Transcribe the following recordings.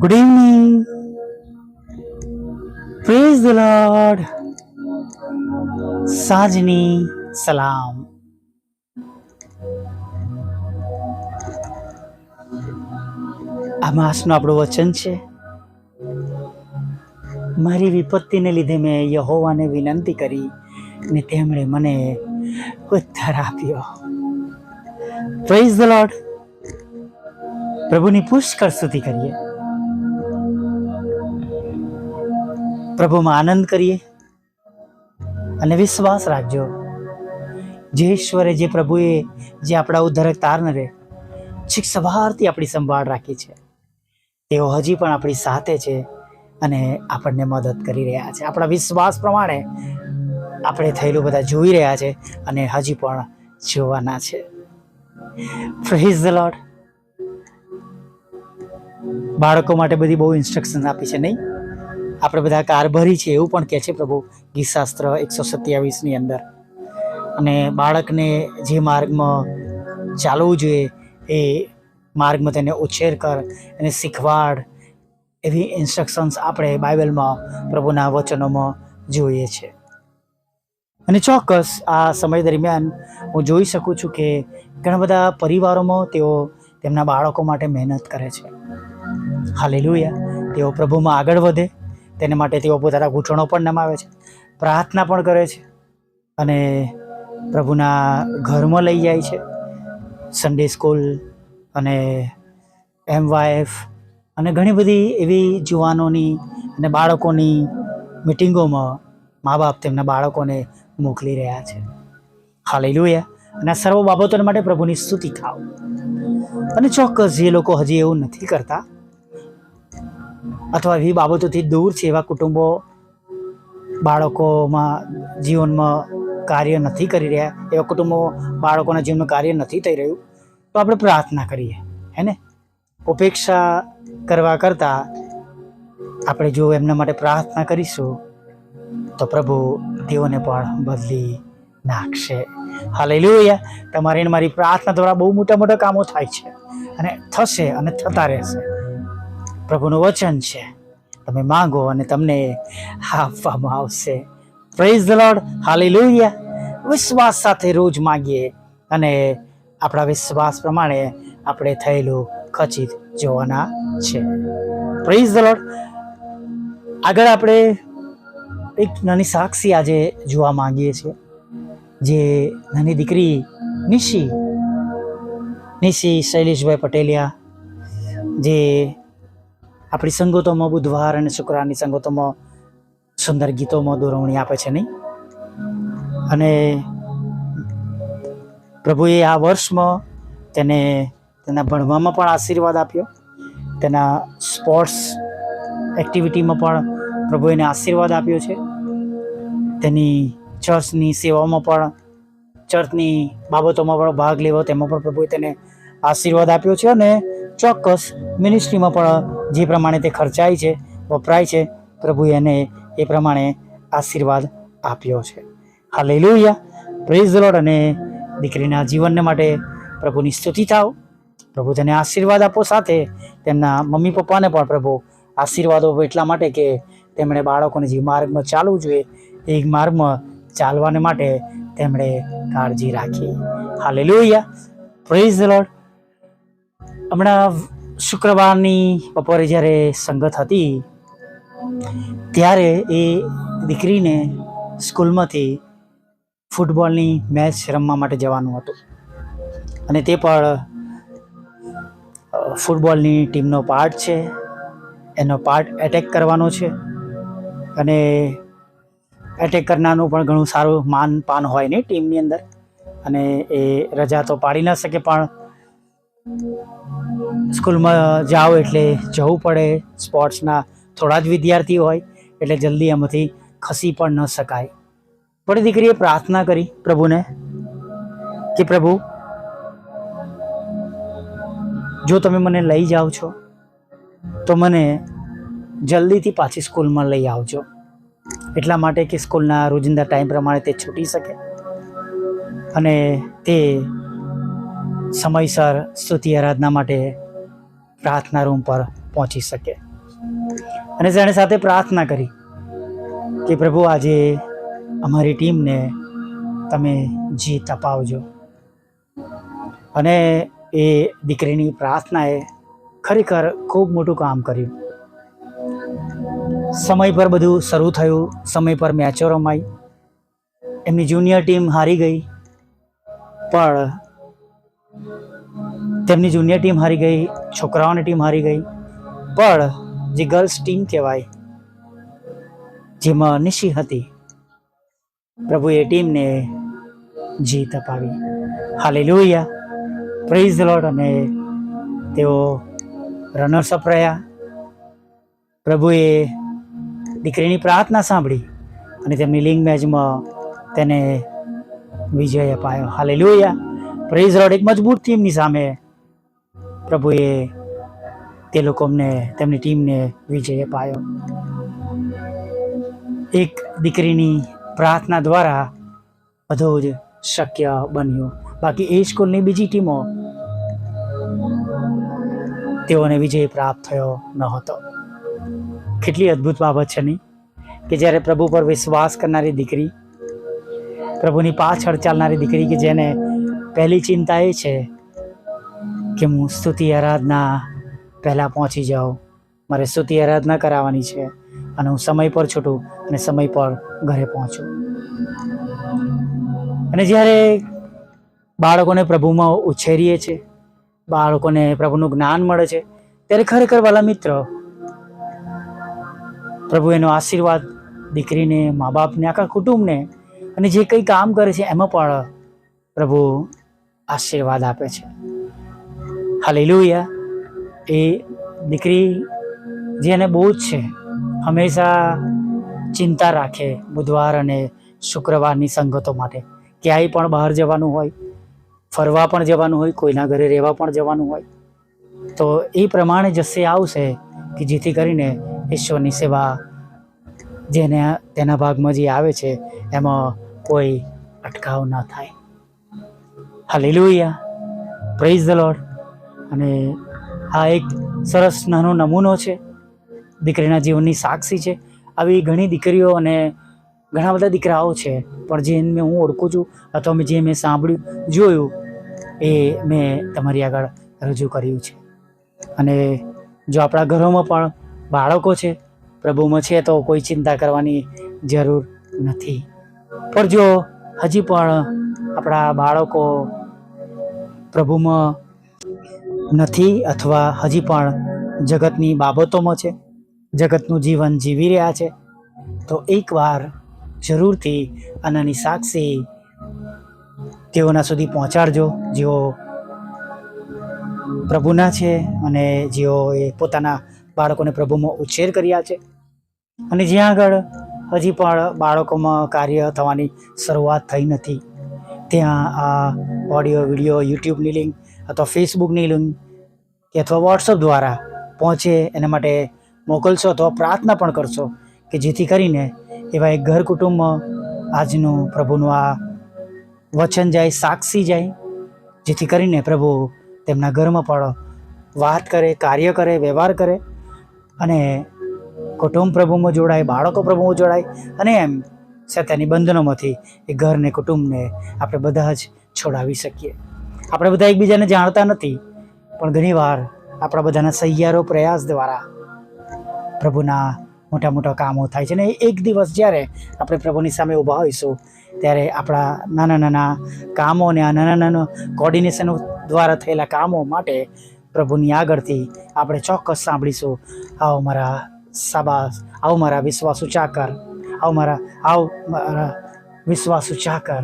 Good evening praise the Lord સાંજની સલામ આ માસનું આપણું વચન છે. મારી વિપત્તિને લીધે મેં યહોવાને વિનંતી કરી ને તેમણે મને ઉત્તર આપ્યો. પ્રેઝ ધ લોર્ડ પ્રભુની પુષ્કળ સ્તુતિ કરીએ. પ્રભુમાં આનંદ કરીએ અને વિશ્વાસ રાખજો. જે ઈશ્વરે, જે પ્રભુએ, જે આપણા ઉદ્ધારક તારનરે છેક સવારથી આપણી સંભાળ રાખી છે, તેઓ હજી પણ આપણી સાથે છે અને આપણને મદદ કરી રહ્યા છે. આપણા વિશ્વાસ પ્રમાણે આપણે થયેલું બધા જોઈ રહ્યા છે અને હજી પણ જોવાના છે. પ્રેઝ ધ લોર્ડ બાળકો માટે બધી બહુ ઇન્સ્ટ્રક્શન આપી છે નહીં. આપણે બધા કારભરી છે એવું પણ કહે છે પ્રભુ, ગીતશાસ્ત્ર એકસો સત્યાવીસની અંદર. અને બાળકને જે માર્ગમાં ચાલવું જોઈએ એ માર્ગમાં તેને ઉછેર કર એને શીખવાડ એવી ઇન્સ્ટ્રક્શન્સ આપણે બાઇબલમાં, પ્રભુના વચનોમાં જોઈએ છે. અને ચોક્કસ આ સમય દરમિયાન હું જોઈ શકું છું કે ઘણા બધા પરિવારોમાં તેઓ તેમના બાળકો માટે મહેનત કરે છે. હાલેલુયા. તેઓ પ્રભુમાં આગળ વધે, તેને માટે તેઓ પોતાના ઘૂંટણો પણ નમાવે છે, પ્રાર્થના પણ કરે છે અને પ્રભુના ઘરમાં લઈ જાય છે. સન્ડે સ્કૂલ અને એમ વાયફ અને ઘણી બધી એવી જુવાનોની અને બાળકોની મિટિંગોમાં મા બાપ તેમના બાળકોને મોકલી રહ્યા છે. હાલેલુયા. અને આ સર્વ બાબતો માટે પ્રભુની સ્તુતિ થાવ. અને ચોક્કસ જે લોકો હજી એવું નથી કરતા અથવા એવી બાબતોથી દૂર છે એવા કુટુંબો બાળકોમાં જીવનમાં કાર્ય નથી કરી રહ્યા, એવા કુટુંબો બાળકોના જીવનમાં કાર્ય નથી થઈ રહ્યું, તો આપણે પ્રાર્થના કરીએ, હે ને? ઉપેક્ષા કરવા કરતાં આપણે જો એમના માટે પ્રાર્થના કરીશું, તો પ્રભુ તેઓને પણ બદલી નાખશે. હાલેલુયા. તમારી અને મારી પ્રાર્થના દ્વારા બહુ મોટા મોટા કામો થાય છે અને થશે અને થતા રહેશે. પ્રભુનું વચન છે. તમે માંગો અને તમને આપવામાં આવશે. પ્રેઝ ધ લોર્ડ હાલેલુયા વિશ્વાસ સાથે રોજ માગીએ અને આપણા વિશ્વાસ પ્રમાણે આપણે થયેલું ખચિત જોવાના છે. પ્રેઝ ધ લોર્ડ આગળ આપણે એક નાની સાક્ષી આજે જોવા માંગીએ છીએ. જે નાની દીકરી નિશી નિશી શૈલેષભાઈ પટેલિયા, જે આપણી સંગતોમાં બુધવાર અને શુક્રવારની સંગતોમાં સુંદર ગીતોમાં દોરવણી આપે છે નહીં? અને પ્રભુએ આ વર્ષમાં તેને તેના ભણવામાં પણ આશીર્વાદ આપ્યો. તેના સ્પોર્ટ્સ એક્ટિવિટીમાં પણ પ્રભુએ એને આશીર્વાદ આપ્યો છે. તેની ચર્ચની સેવામાં પણ, ચર્ચની બાબતોમાં પણ ભાગ લેવો, તેમાં પણ પ્રભુએ તેને આશીર્વાદ આપ્યો છે અને ચોક્કસ મિનિસ્ટ્રીમાં પણ જે પ્રમાણે તે ખર્ચાય છે, વપરાય છે, પ્રભુ એને એ પ્રમાણે આશીર્વાદ આપ્યો છે. હા લઈ લોહિયા પ્રેઝ લોડ અને દીકરીના જીવનને માટે પ્રભુની સ્તુતિ થાવ. પ્રભુ તેને આશીર્વાદ આપો સાથે. તેમના મમ્મી પપ્પાને પણ પ્રભુ આશીર્વાદો આપો એટલા માટે કે તેમણે બાળકોને જે માર્ગમાં ચાલવું જોઈએ, એ માર્ગમાં ચાલવાને માટે તેમણે કાળજી રાખી. હાલે લોહિયા પ્રેઝ લોડ હમણાં શુક્રવારની બપોરે જ્યારે સંગત હતી, ત્યારે એ દીકરીને સ્કૂલમાંથી ફૂટબોલની મેચ રમવા માટે જવાનું હતું. અને તે પણ ફૂટબોલની ટીમનો પાર્ટ છે. એનો પાર્ટ એટેક કરવાનો છે. અને એટેક કરનારનું પણ ઘણું સારું માન પાન હોય ને ટીમની અંદર. અને એ રજા તો પાડી ન શકે પણ સ્કૂલમાં જાઓ એટલે જવું પડે. સ્પોર્ટ્સના થોડા જ વિદ્યાર્થી હોય એટલે જલ્દી એમાંથી ખસી પણ ન શકાય. પણ દીકરીએ પ્રાર્થના કરી પ્રભુને કે પ્રભુ, જો તમે મને લઈ જાઓ છો, તો મને જલ્દીથી પાછી સ્કૂલમાં લઈ આવજો. એટલા માટે કે સ્કૂલના રોજિંદા ટાઈમ પ્રમાણે તે છૂટી શકે અને તે સમયસર સ્તુતિ આરાધના માટે પ્રાર્થના રૂમ પર પહોંચી શકે. અને તેણે સાથે પ્રાર્થના કરી કે પ્રભુ આજે અમારી ટીમને તમે જીત અપાવજો. અને એ દીકરીની પ્રાર્થનાએ ખરેખર ખૂબ મોટું કામ કર્યું. સમય પર બધું શરૂ થયું, સમય પર મેચો રમાઈ. એમની જુનિયર ટીમ હારી ગઈ. પણ તેમની જુનિયર ટીમ હારી ગઈ, છોકરાઓની ટીમ હારી ગઈ. પણ જે ગર્લ્સ ટીમ કહેવાય, જેમાં નિશી હતી, પ્રભુએ ટીમને જીત અપાવી. હાલે લોહિયા પ્રેઝ લોટ અને તેઓ રનર્સ અપ રહ્યા. પ્રભુએ દીકરીની પ્રાર્થના સાંભળી અને તેમની લિંગ મેચમાં તેને વિજય અપાયો. હાલે લોહિયા પ્રેઝ રોડ એક મજબૂત ટીમની સામે પ્રભુએ તે લોકોને, તેમની ટીમને વિજય અપાયો. એક દીકરીની પ્રાર્થના દ્વારા બધું જ શક્ય બન્યું. બાકી એ સ્કૂલની બીજી ટીમો તેઓને વિજય પ્રાપ્ત થયો ન હતો. કેટલી અદ્ભુત બાબત છે નહીં કે જ્યારે પ્રભુ પર વિશ્વાસ કરનારી દીકરી, પ્રભુની પાછળ ચાલનારી દીકરી કે જેને પહેલી ચિંતા એ છે કે હું સ્તુતિ આરાધના પહેલાં પહોંચી જાઉં. મારે સ્તુતિ આરાધના કરાવવાની છે અને હું સમય પર છૂટું અને સમય પર ઘરે પહોંચું. અને જ્યારે બાળકોને પ્રભુમાં ઉછેરીએ છે, બાળકોને પ્રભુનું જ્ઞાન મળે છે, ત્યારે ખરેખર વાલા મિત્ર, પ્રભુ એનો આશીર્વાદ દીકરીને, મા બાપને, આખા કુટુંબને અને જે કંઈ કામ કરે છે, એમાં પણ પ્રભુ આશીર્વાદ આપે છે. હાલેલુયા. એ દીકરી જેને બહુ જ છે, હંમેશા ચિંતા રાખે બુધવાર અને શુક્રવારની સંગતો માટે. ક્યાંય પણ બહાર જવાનું હોય, ફરવા પણ જવાનું હોય, કોઈના ઘરે રહેવા પણ જવાનું હોય, તો એ પ્રમાણે જશે આવશે કે જેથી કરીને ઈશ્વરની સેવા જેને તેના ભાગમાં જે આવે છે, એમાં કોઈ અટકાવ ન થાય. હાલેલુયા. પ્રેઝ ધ લોર્ડ અને આ એક સરસ નાનો નમૂનો છે. દીકરીના જીવનની સાક્ષી છે. આવી ઘણી દીકરીઓ અને ઘણા બધા દીકરાઓ છે. પણ જેને હું ઓળખું છું અથવા મેં જે મેં સાંભળ્યું, જોયું, એ મેં તમારી આગળ રજૂ કર્યું છે. અને જો આપણા ઘરોમાં પણ બાળકો છે, પ્રભુમાં છે, તો કોઈ ચિંતા કરવાની જરૂર નથી. પણ જો હજી પણ આપણા બાળકો પ્રભુમાં નથી અથવા હજી પણ જગતની બાબતોમાં છે, જગતનું જીવન જીવી રહ્યા છે, તો એકવાર જરૂરથી આનાની સાક્ષી તેઓના સુધી પહોંચાડજો, જેઓ પ્રભુના છે અને જેઓ એ પોતાના બાળકોને પ્રભુમાં ઉછેર કર્યા છે. અને જ્યાં આગળ હજી પણ બાળકોમાં કાર્ય થવાની શરૂઆત થઈ નથી. ત્યાં આ ઓડિયો વીડિયો યુટ્યુબની લિંક અથવા ફેસબુકની લિંક અથવા વોટ્સઅપ દ્વારા પહોંચે, એના માટે મોકલશો અથવા પ્રાર્થના પણ કરશો કે જેથી કરીને એવા એક ઘર કુટુંબ આજનું પ્રભુનું આ વચન જાય, સાક્ષી જાય, જેથી કરીને પ્રભુ તેમના ઘરમાં પણ વાત કરે, કાર્ય કરે, વ્યવહાર કરે અને કુટુંબ પ્રભુમાં જોડાય, બાળકો પ્રભુમાં જોડાય અને એમ સત્યની બંધનોમાંથી એ ઘરને કુટુંબને આપણે બધા જ છોડાવી શકીએ. આપણે બધા એકબીજાને જાણતા નથી, પણ ઘણીવાર આપણા બધાના સહિયારો પ્રયાસ દ્વારા પ્રભુના મોટા મોટા કામો થાય છે. ને એક દિવસ જ્યારે આપણે પ્રભુની સામે ઊભા હોઈશું, ત્યારે આપણા નાના નાના કામો અને આ નાના નાના કોર્ડિનેશનો દ્વારા થયેલા કામો માટે પ્રભુની આગળથી આપણે ચોક્કસ સાંભળીશું. આવો મારા સાબાસ, આવો મારા વિશ્વાસુ ચાકર આવો મારા, આવ મારા વિશ્વાસુ ચાકર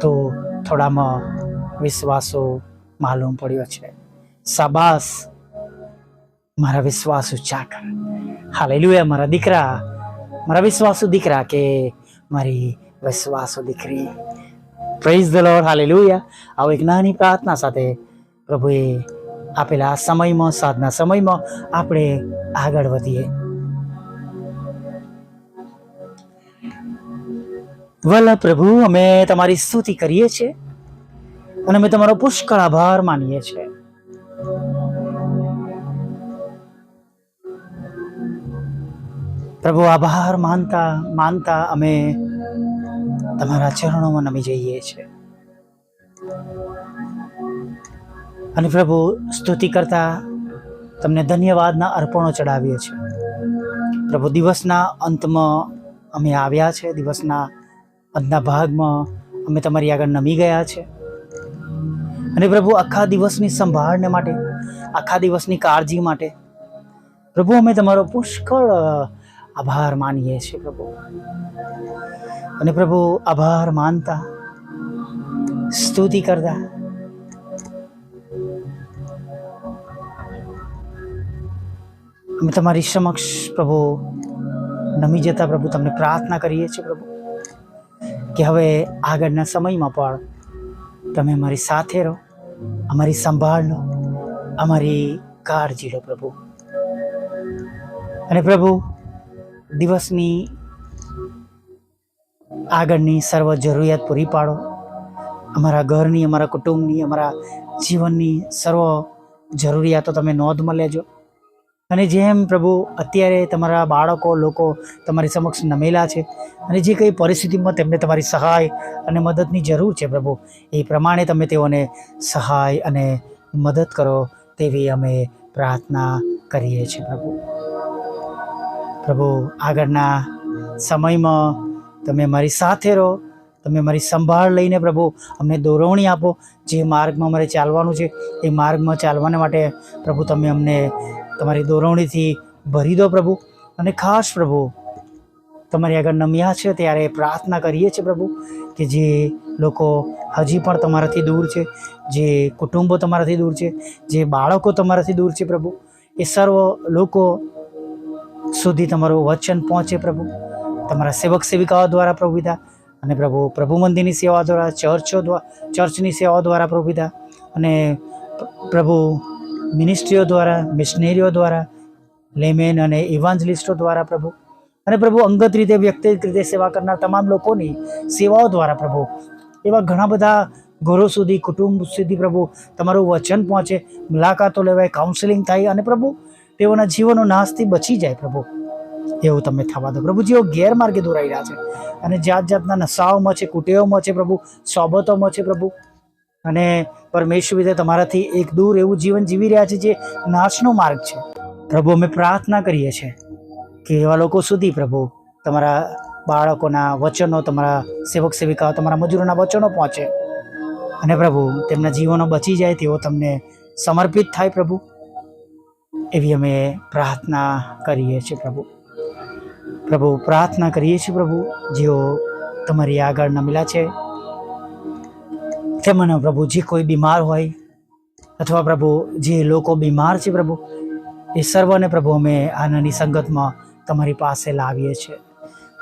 તો થોડામાં વિશ્વાસો માલુમ પડ્યો છે. સાબાસ મારા વિશ્વાસુ ચાકર હાલેલુયા મારા દીકરા. મારા વિશ્વાસુ દીકરા કે મારી વિશ્વાસુ દીકરી. Praise the Lord hallelujah. આવો એક નાની પ્રાર્થના સાથે પ્રભુએ આપેલા સમયમાં, સાધના સમયમાં આપણે આગળ વધીએ. વલ્લા પ્રભુ, અમે તમારી સ્તુતિ કરીએ છીએ અને અમે તમારો પુષ્કળ આભાર માનીએ છીએ. પ્રભુ, આભાર માનતા માનતા અમે તમારા ચરણોમાં નમી જઈએ છીએ. અને પ્રભુ, સ્તુતિ કરતા તમને ધન્યવાદના અર્પણો ચડાવીએ છીએ. પ્રભુ, દિવસના અંતમાં અમે આવ્યા છે દિવસના અંતના ભાગમાં અમે તમારી આગળ નમી ગયા છે. અને પ્રભુ, આખા દિવસની સંભાળને માટે, આખા દિવસની કાળજી માટે, પ્રભુ, અમે તમારો પુષ્કળ આભાર માનીએ છીએ પ્રભુ. અને પ્રભુ, આભાર માનતા, સ્તુતિ કરતા. અમે તમારી સમક્ષ પ્રભુ નમી જતા પ્રભુ તમને પ્રાર્થના કરીએ છીએ પ્રભુ. કે હવે આગળના સમયમાં પણ તમે અમારી સાથે રહો, અમારી સંભાળ લો, અમારી કાળજી લો પ્રભુ. અને પ્રભુ, દિવસની આગળની સર્વ જરૂરિયાત પૂરી પાડો. અમારા ઘરની, અમારા કુટુંબની, અમારા જીવનની સર્વ જરૂરિયાતો તમે નોંધમાં લેજો. અને જેમ પ્રભુ અત્યારે તમારા બાળકો, લોકો તમારી સમક્ષ નમેલા છે અને જે કંઈ પરિસ્થિતિમાં તેમને તમારી સહાય અને મદદની જરૂર છે પ્રભુ, એ પ્રમાણે તમે તેઓને સહાય અને મદદ કરો તેવી અમે પ્રાર્થના કરીએ છીએ પ્રભુ. પ્રભુ, આગળના સમયમાં તમે મારી સાથે રહો, તમે મારી સંભાળ લઈને પ્રભુ અમને દોરવણી આપો. જે માર્ગમાં મારે ચાલવાનું છે, એ માર્ગમાં ચાલવાને માટે પ્રભુ તમે અમને તમારી દોરવણીથી ભરી દો પ્રભુ. અને ખાસ પ્રભુ, તમારી આગળ નમ્યા છે ત્યારે પ્રાર્થના કરીએ છીએ પ્રભુ કે જે લોકો હજી પણ તમારાથી દૂર છે, જે કુટુંબો તમારાથી દૂર છે, જે બાળકો તમારાથી દૂર છે પ્રભુ, એ સર્વ લોકો સુધી તમારું વચન પહોંચે પ્રભુ. તમારા સેવક સેવિકાઓ દ્વારા પ્રભુતા અને પ્રભુ પ્રભુ મંદિરની સેવા દ્વારા, ચર્ચો દ્વારા, ચર્ચની સેવાઓ દ્વારા પ્રભુતા અને પ્રભુ મિનિસ્ટ્રીઓ દ્વારા, મિશનરીઓ દ્વારા, લેમેન અને ઇવાન્જલિસ્ટો દ્વારા પ્રભુ. અને પ્રભુ અંગત રીતે, વ્યક્તિગત રીતે સેવા કરનાર તમામ લોકોની સેવાઓ દ્વારા પ્રભુ. એવા ઘણા બધા ઘરો સુધી, કુટુંબ સુધી પ્રભુ તમારું વચન પહોંચે, મુલાકાતો લેવાય કાઉન્સેલિંગ થાય અને પ્રભુ તેઓના જીવનો નાશથી બચી જાય પ્રભુ. એવું તમે થવા દો. પ્રભુ જેઓ ગેરમાર્ગે દોરાઈ રહ્યા છે. અને જાત જાતના નશાઓમાં છે, કુટેવોમાં છે પ્રભુ, સોબતોમાં છે પ્રભુ. અને પરમેશ્વર વિશે તમારાથી એક દૂર એવું જીવન જીવી રહ્યા છે જે નાશનો માર્ગ છે. પ્રભુ, અમે પ્રાર્થના કરીએ છીએ કે એવા લોકો સુધી પ્રભુ, તમારા બાળકોના વચનો, તમારા સેવક સેવિકાઓ, તમારા મજૂરોના વચનો પહોંચે. અને પ્રભુ, તેમના જીવનો બચી જાય તેઓ તમને સમર્પિત થાય પ્રભુ. એવી અમે પ્રાર્થના કરીએ છીએ પ્રભુ. પ્રભુ, પ્રાર્થના કરીએ છીએ પ્રભુ, જેઓ તમારી આગળ નમેલા છે તેમને પ્રભુ, જે કોઈ બીમાર હોય, અથવા પ્રભુ, જે લોકો બીમાર છે પ્રભુ, એ સર્વને પ્રભુ અમે આનંદની સંગતમાં તમારી પાસે લાવીએ છીએ.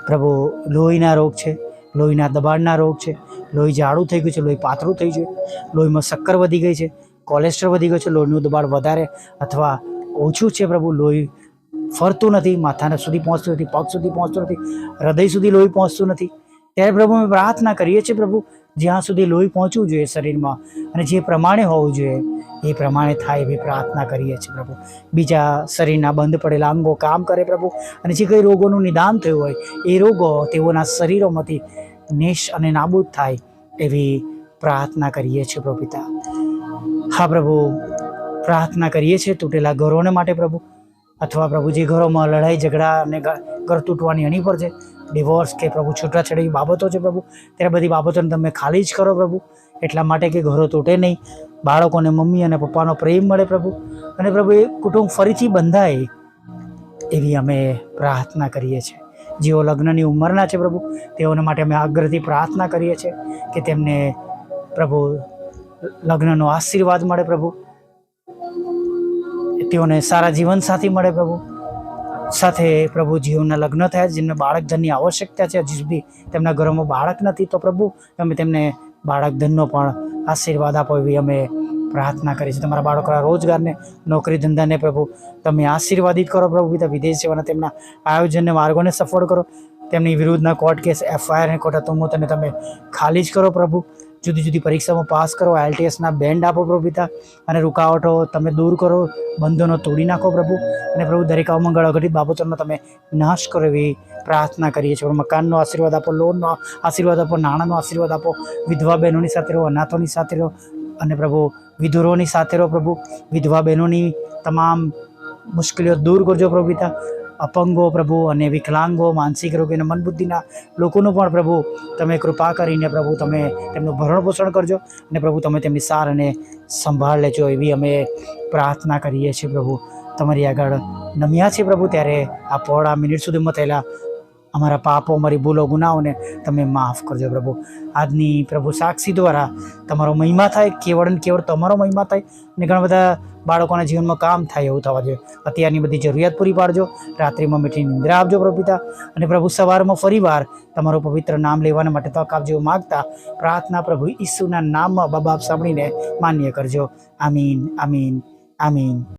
પ્રભુ, લોહીના રોગ છે, લોહીના દબાણના રોગ છે, લોહી જાડું થઈ ગયું છે, લોહી પાતળું થઈ ગયું લોહીમાં શક્કર વધી ગઈ છે, કોલેસ્ટ્રોલ વધી ગયું છે, લોહીનું દબાણ વધારે અથવા ઓછું છે પ્રભુ, લોહી ફરતું નથી, માથાને સુધી પહોંચતું નથી, પગ સુધી પહોંચતું નથી, હૃદય સુધી લોહી પહોંચતું નથી. ત્યારે પ્રભુ અમે પ્રાર્થના કરીએ છીએ પ્રભુ જ્યાં સુધી લોહી પહોંચવું જોઈએ શરીરમાં અને જે પ્રમાણે હોવું જોઈએ, એ પ્રમાણે થાય એવી પ્રાર્થના કરીએ છીએ પ્રભુ. બીજા શરીરના બંધ પડેલા અંગો કામ કરે પ્રભુ. અને જે કંઈ રોગોનું નિદાન થયું હોય, એ રોગો તેઓના શરીરોમાંથી નેશ અને નાબૂદ થાય એવી પ્રાર્થના કરીએ છીએ પ્રભુ પિતા. હા પ્રભુ, પ્રાર્થના કરીએ છીએ તૂટેલા ઘરોને માટે પ્રભુ. અથવા પ્રભુ, જે ઘરોમાં લડાઈ, ઝઘડા અને ઘર તૂટવાની અણી પર છે ડિવોર્સ કે પ્રભુ છૂટાછેડી બાબતો છે પ્રભુ. ત્યારે બધી બાબતોને તમે ખાલી જ કરો પ્રભુ. એટલા માટે કે ઘરો તૂટે નહીં. બાળકોને મમ્મી અને પપ્પાનો પ્રેમ મળે પ્રભુ. અને પ્રભુ, એ કુટુંબ ફરીથી બંધાય એવી અમે પ્રાર્થના કરીએ છીએ. જેઓ લગ્નની ઉંમરના છે પ્રભુ, તેઓને માટે અમે આગ્રહથી પ્રાર્થના કરીએ છીએ કે તેમને પ્રભુ લગ્નનો આશીર્વાદ મળે પ્રભુ. તેઓને સારા જીવનસાથી મળે પ્રભુ. સાથે પ્રભુ જીવનના લગ્ન થયા, જેમને બાળક ધનની આવશ્યકતા છે, હજી સુધી તેમના ઘરોમાં બાળક નથી, તો પ્રભુ તમે તેમને બાળક ધનનો પણ આશીર્વાદ આપો એવી અમે પ્રાર્થના કરી છે તમારા બાળકોના રોજગારને નોકરી ધંધાને પ્રભુ તમે આશીર્વાદિત કરો, પ્રભુ પિતા વિદેશ સેવાના તેમના આયોજનને, માર્ગોને સફળ કરો. તેમની વિરુદ્ધના કોર્ટ કેસ, એફઆઈઆર અને કોર્ટ તને તમે ખાલી જ કરો, પ્રભુ. જુદી જુદી પરીક્ષામાં પાસ કરો, આઈએલટીએસના બેન્ડ આપો પ્રભુ પિતા, અને રૂકાવટો તમે દૂર કરો, બંધનો તોડી નાખો પ્રભુ, અને પ્રભુ દરેક અમંગળ અઘટિત બાબતોનો તમે નાશ કરો એવી પ્રાર્થના કરીએ છીએ. મકાનનો આશીર્વાદ આપો, લોનનો આશીર્વાદ આપો, નાણાંનો આશીર્વાદ આપો, વિધવા બહેનોની સાથે રહો, અનાથોની સાથે રહો, અને પ્રભુ વિધુરોની સાથે રહો પ્રભુ. વિધવા બહેનોની તમામ મુશ્કેલીઓ દૂર કરજો પ્રભુ પિતા અપંગો પ્રભુ અને વિકલાંગો, માનસિક રોગી અને મનબુદ્ધિના લોકોનું પણ પ્રભુ તમે કૃપા કરીને પ્રભુ તમે તેમનું ભરણ પોષણ કરજો અને પ્રભુ તમે તેમની સાર અને સંભાળ લેજો એવી અમે પ્રાર્થના કરીએ છીએ પ્રભુ. તમારી આગળ નમ્યા છે પ્રભુ ત્યારે આ પોળા મિનિટ સુધીમાં થયેલા અમારા પાપો, અમારી ભૂલો, ગુનાઓને તમે માફ કરજો પ્રભુ. આજની પ્રભુ સાક્ષી દ્વારા તમારો મહિમા થાય, કેવળ ને કેવળ તમારો મહિમા થાય અને ઘણા બધા બાળકોના જીવનમાં કામ થાય એવું થવા જોઈએ. અત્યારની બધી જરૂરિયાત પૂરી પાડજો. રાત્રિમાં મીઠી નિંદ્રા આપજો પ્રભુ અને પ્રભુ સવારમાં ફરીવાર તમારું પવિત્ર નામ લેવાના માટે તક આપજો માગતા પ્રાર્થના પ્રભુ ઈસુના નામમાં બાબાપ સાંભળીને માન્ય કરજો. આમીન આમીન આમીન.